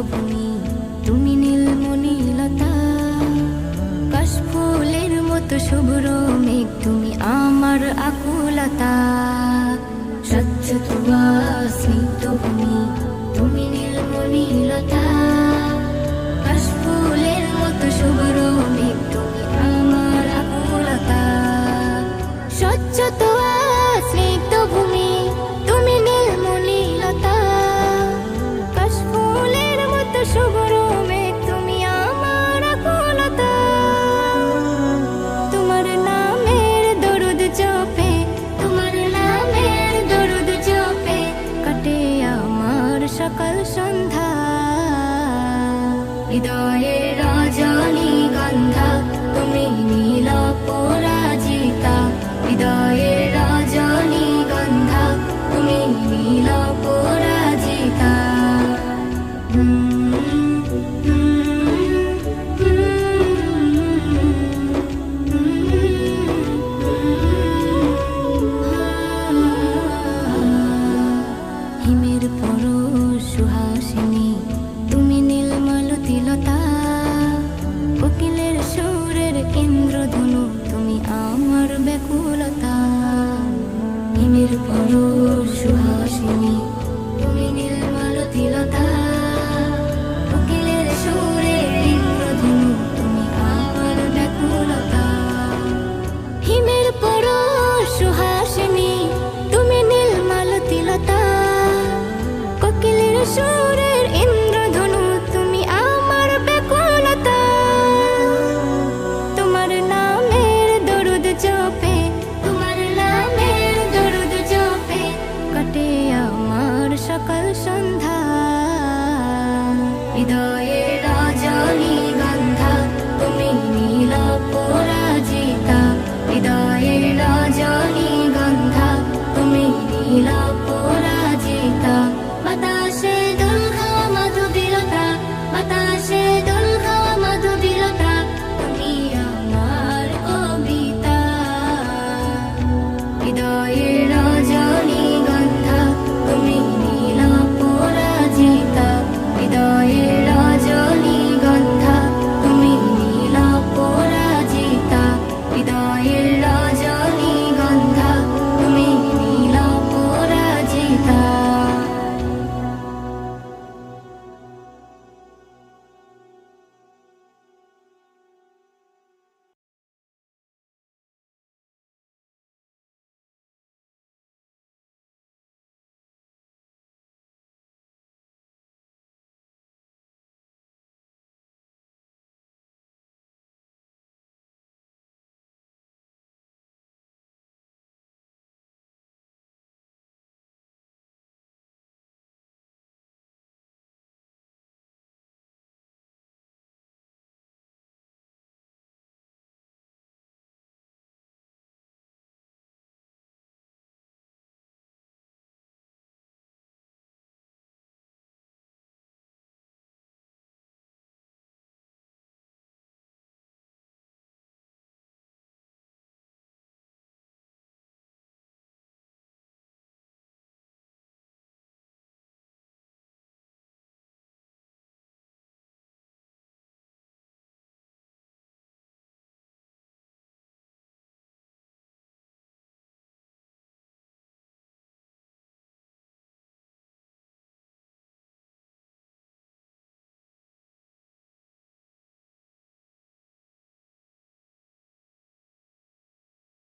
মরুভূমি তুমি নীলমণিলতা কাশফুলের মতো শুভ্র মেঘ, তুমি আমার আকুলতা। স্বচ্ছ তুয়া স্নিগ্ধ ভূমি, তুমি নীলমণিলতা কাশ মতো শুভ্র মেঘ, তুমি আমার আকুলতা। স্বচ্ছ তুয়া স্নিগ্ধ ভূমি সকাল সন্ধ্যা। হৃদয়ে